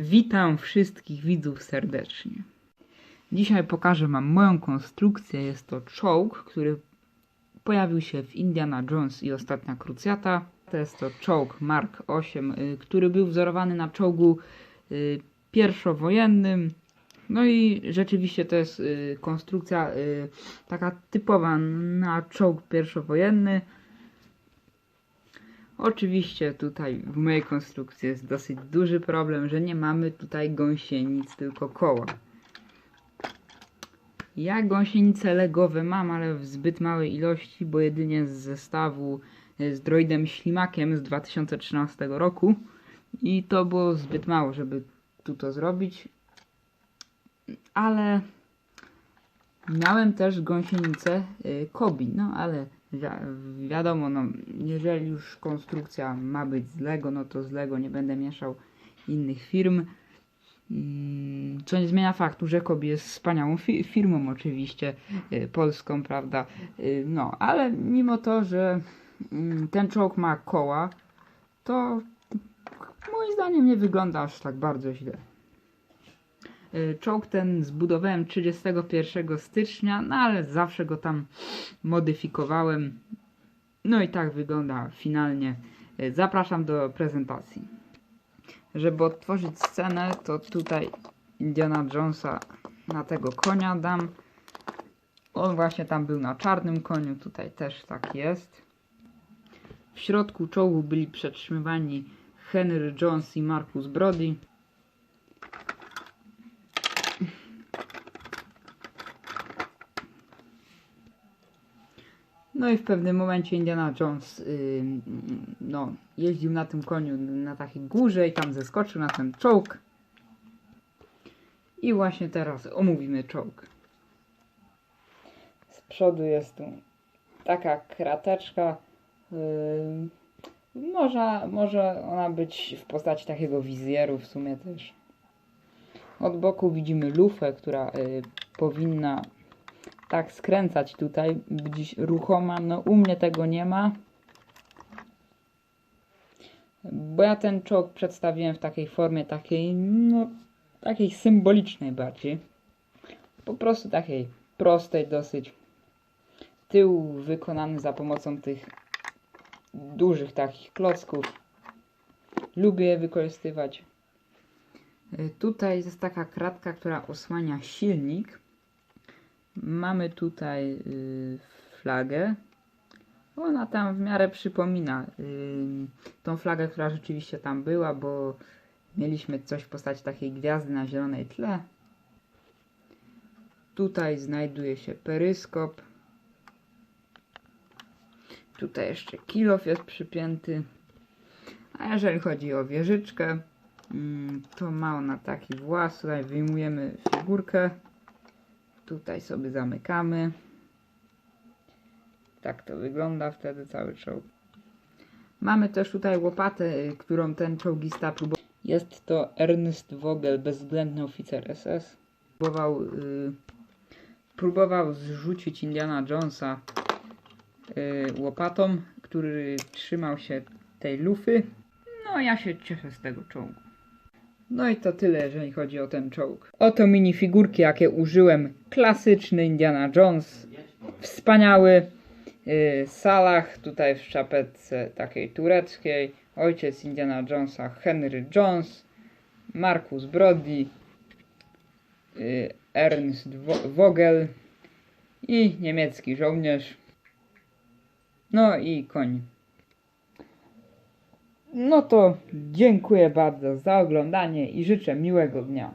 Witam wszystkich widzów serdecznie. Dzisiaj pokażę Wam moją konstrukcję. Jest to czołg, który pojawił się w Indiana Jones i Ostatnia Krucjata. To jest to czołg Mark 8, y, który był wzorowany na czołgu y, pierwszowojennym. No i rzeczywiście to jest y, konstrukcja taka typowa na czołg pierwszowojenny. Oczywiście tutaj w mojej konstrukcji jest dosyć duży problem, że nie mamy tutaj gąsienic, tylko koła. Ja gąsienice legowe mam, ale w zbyt małej ilości, bo jedynie z zestawu e, z droidem ślimakiem z 2013 roku i to było zbyt mało, żeby tu to zrobić. Ale miałem też gąsienicę y, Kobi, no ale wi- wiadomo, no, jeżeli już konstrukcja ma być z Lego, no to z Lego nie będę mieszał innych firm. Co nie zmienia faktu, że Kobi jest wspaniałą fi- firmą, oczywiście y, polską, prawda? Y, No, ale mimo to, że mm, ten czołg ma koła, to moim zdaniem nie wygląda aż tak bardzo źle. Y, Czołg ten zbudowałem 31 stycznia, no ale zawsze go tam modyfikowałem. No i tak wygląda finalnie. Y, Zapraszam do prezentacji. Żeby odtworzyć scenę, to tutaj Indiana Jonesa na tego konia dam. On właśnie tam był na czarnym koniu, tutaj też tak jest. W środku czołgu byli przetrzymywani Henry Jones i Marcus Brody. No i w pewnym momencie Indiana Jones yy, no, jeździł na tym koniu na takiej górze i tam zeskoczył na ten czołg. I właśnie teraz omówimy czołg. Z przodu jest tu taka krateczka. Yy, może, może ona być w postaci takiego wizjeru w sumie też. Od boku widzimy lufę, która yy, powinna tak skręcać tutaj, być ruchoma. No u mnie tego nie ma. Bo ja ten czołg przedstawiłem w takiej formie takiej, no, takiej symbolicznej bardziej. Po prostu takiej prostej dosyć. Tył wykonany za pomocą tych dużych takich klocków. Lubię je wykorzystywać. Y, Tutaj jest taka kratka, która osłania silnik. Mamy tutaj y, flagę. Ona tam w miarę przypomina y, tą flagę, która rzeczywiście tam była, bo mieliśmy coś w postaci takiej gwiazdy na zielonej tle. Tutaj znajduje się peryskop. Tutaj jeszcze kilof jest przypięty. A jeżeli chodzi o wieżyczkę, mm, to ma ona taki włas. Tutaj wyjmujemy figurkę. Tutaj sobie zamykamy. Tak to wygląda wtedy cały czołg. Mamy też tutaj łopatę, y, którą ten czołgista próbował. Jest to Ernst Vogel, bezwzględny oficer SS. Próbował, y, próbował zrzucić Indiana Jonesa y, łopatą, który trzymał się tej lufy. No ja się cieszę z tego czołgu. No i to tyle, jeżeli chodzi o ten czołg. Oto minifigurki, jakie użyłem. Klasyczny Indiana Jones. Wspaniały. Yy, Salah, tutaj w czapetce takiej tureckiej. Ojciec Indiana Jonesa, Henry Jones. Marcus Brody. Yy, Ernst Vogel. I niemiecki żołnierz. No i koń. No to dziękuję bardzo za oglądanie i życzę miłego dnia.